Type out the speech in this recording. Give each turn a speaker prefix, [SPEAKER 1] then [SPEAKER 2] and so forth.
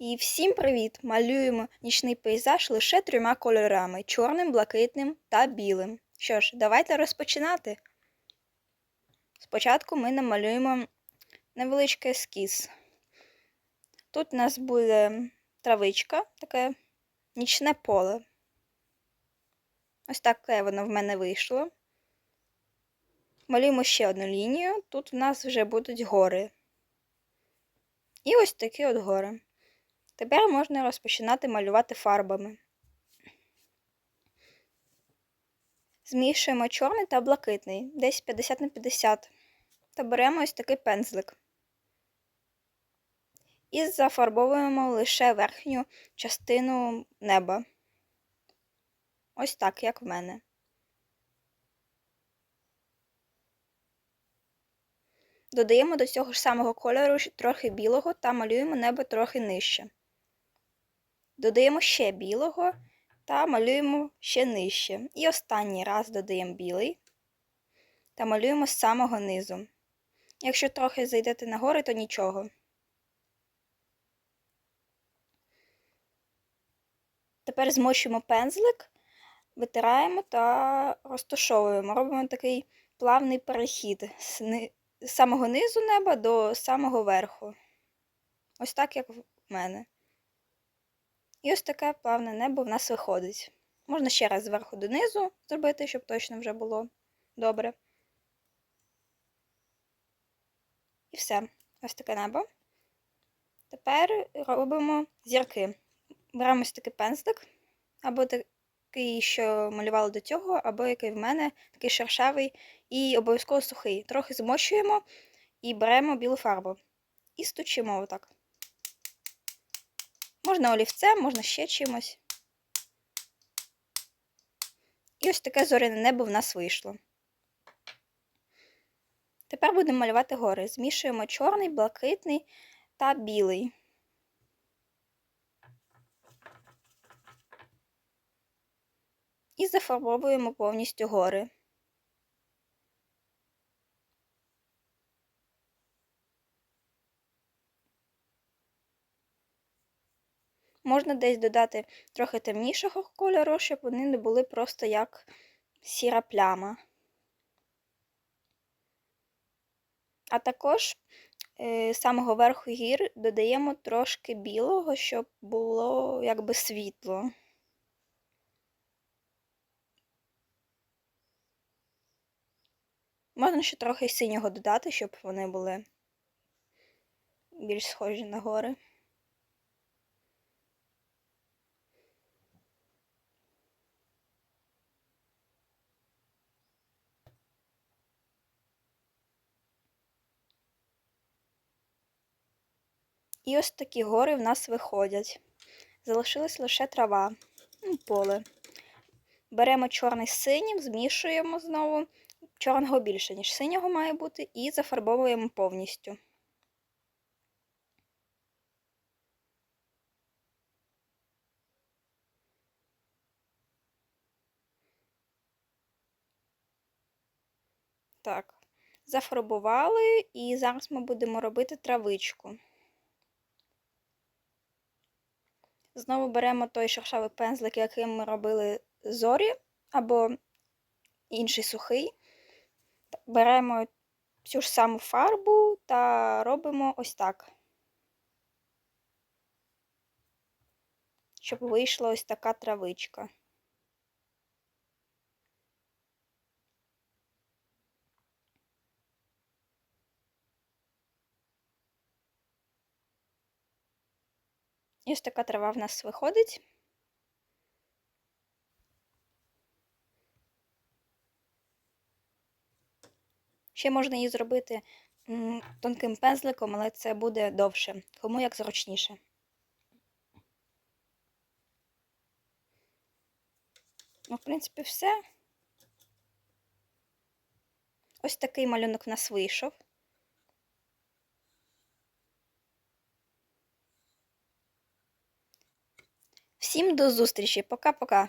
[SPEAKER 1] І всім привіт! Малюємо нічний пейзаж лише трьома кольорами чорним, блакитним та білим. Що ж, давайте розпочинати. Спочатку ми намалюємо невеличкий ескіз. Тут у нас буде травичка, таке нічне поле. Ось таке воно в мене вийшло. Малюємо ще одну лінію. Тут у нас вже будуть гори. І ось такі от гори. Тепер можна розпочинати малювати фарбами. Змішуємо чорний та блакитний, десь 50 на 50. Та беремо ось такий пензлик. І зафарбовуємо лише верхню частину неба. Ось так, як в мене. Додаємо до цього ж самого кольору трохи білого та малюємо небо трохи нижче. Додаємо ще білого та малюємо ще нижче. І останній раз додаємо білий та малюємо з самого низу. Якщо трохи зайдете нагори, то нічого. Тепер змочуємо пензлик, витираємо та розташовуємо. Робимо такий плавний перехід з самого низу неба до самого верху. Ось так, як в мене. І ось таке плавне небо в нас виходить. Можна ще раз зверху донизу зробити, щоб точно вже було добре. І все. Ось таке небо. Тепер робимо зірки. Беремо ось такий пензлик, або такий, що малювали до цього, або який в мене, такий шершавий і обов'язково сухий. Трохи змощуємо і беремо білу фарбу. І стучимо отак. Можна олівцем, можна ще чимось. І ось таке зоряне небо в нас вийшло. Тепер будемо малювати гори. Змішуємо чорний, блакитний та білий. І зафарбовуємо повністю гори. Можна десь додати трохи темнішого кольору, щоб вони не були просто як сіра пляма. А також е, з самого верху гір додаємо трошки білого, щоб було якби світло. Можна ще трохи синього додати, щоб вони були більш схожі на гори. І ось такі гори в нас виходять. Залишилась лише трава, поле. Беремо чорний з синім, змішуємо знову. Чорного більше, ніж синього має бути, і зафарбовуємо повністю. Так, зафарбували, і зараз ми будемо робити травичку. Знову беремо той шершавий пензлик, яким ми робили зорі, або інший сухий. Беремо цю ж саму фарбу та робимо ось так, щоб вийшла ось така травичка. Ось така трава в нас виходить. Ще можна її зробити тонким пензликом, але це буде довше, кому як зручніше. Ну, в принципі, все. Ось такий малюнок в нас вийшов. Всім до зустрічі. Пока-пока.